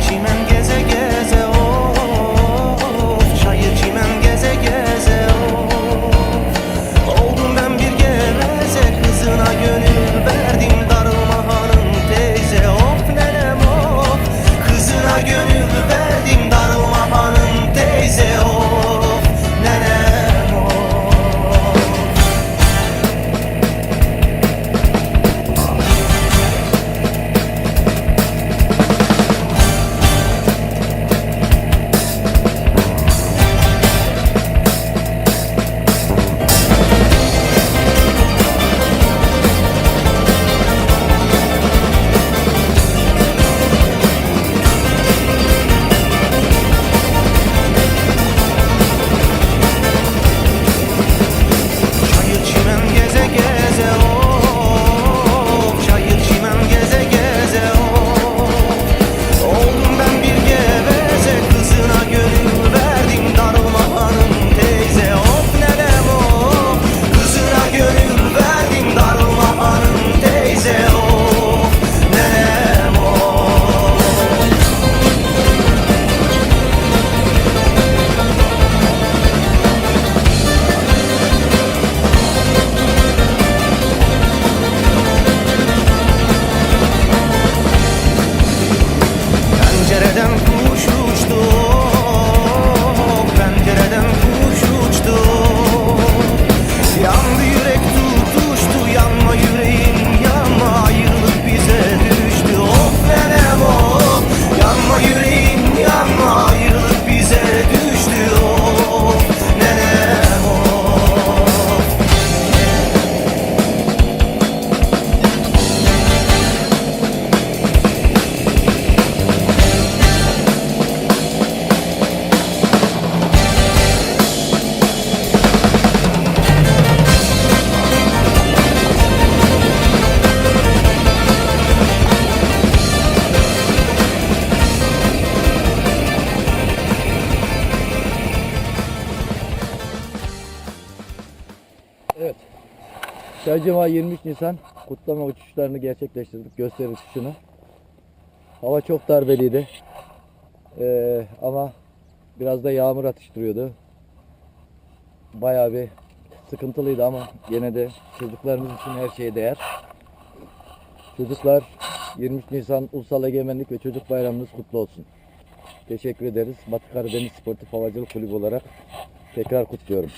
지만 개새끼 better than food. Çaycıma 23 Nisan kutlama uçuşlarını gerçekleştirdik. Gösteri uçuşunu. Hava çok darbeliydi. Ee, ama biraz da yağmur atıştırıyordu. Bayağı bir sıkıntılıydı ama gene de çocuklarımız için her şeye değer. Çocuklar 23 Nisan Ulusal Egemenlik ve Çocuk Bayramınız kutlu olsun. Teşekkür ederiz. Batı Karadeniz Sportif Havacılık Kulübü olarak tekrar kutluyorum.